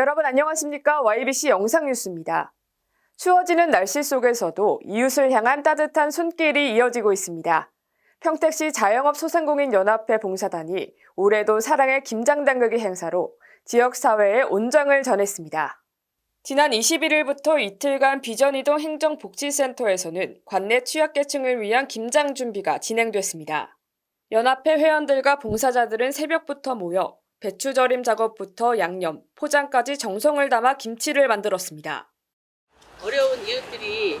여러분 안녕하십니까? YBC 영상뉴스입니다. 추워지는 날씨 속에서도 이웃을 향한 따뜻한 손길이 이어지고 있습니다. 평택시 자영업 소상공인 연합회 봉사단이 올해도 사랑의 김장당극이 행사로 지역사회에 온정을 전했습니다. 지난 21일부터 이틀간 비전이동 행정복지센터에서는 관내 취약계층을 위한 김장 준비가 진행됐습니다. 연합회 회원들과 봉사자들은 새벽부터 모여 배추 절임 작업부터 양념, 포장까지 정성을 담아 김치를 만들었습니다. 어려운 이웃들이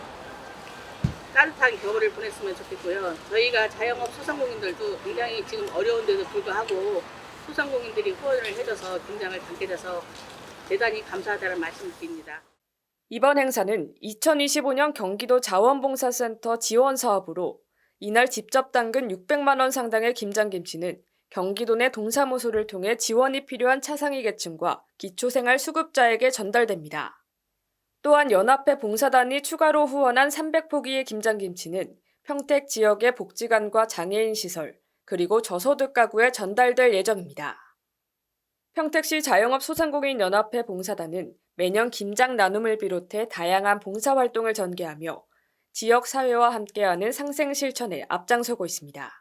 따뜻하게 겨울을 보냈으면 좋겠고요. 저희가 자영업 소상공인들도 굉장히 지금 어려운데도 불구하고 소상공인들이 후원을 해줘서 김장을 담게 돼서 대단히 감사하다는 말씀을 드립니다. 이번 행사는 2025년 경기도 자원봉사센터 지원 사업으로 이날 직접 담근 600만 원 상당의 김장김치는 경기도 내 동사무소를 통해 지원이 필요한 차상위 계층과 기초생활 수급자에게 전달됩니다. 또한 연합회 봉사단이 추가로 후원한 300포기의 김장김치는 평택 지역의 복지관과 장애인 시설, 그리고 저소득 가구에 전달될 예정입니다. 평택시 자영업 소상공인 연합회 봉사단은 매년 김장 나눔을 비롯해 다양한 봉사활동을 전개하며 지역 사회와 함께하는 상생 실천에 앞장서고 있습니다.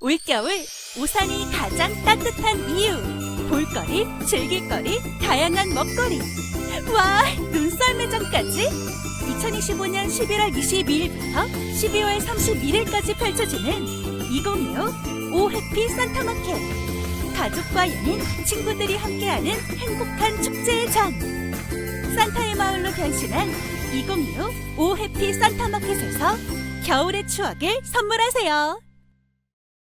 올겨울 우산이 가장 따뜻한 이유. 볼거리, 즐길거리, 다양한 먹거리. 와 눈썰 매장까지? 2025년 11월 22일부터 12월 31일까지 펼쳐지는 2025 오해피 산타마켓. 가족과 연인, 친구들이 함께하는 행복한 축제의 장 산타의 마을로 변신한 2025 오해피 산타마켓에서 겨울의 추억을 선물하세요.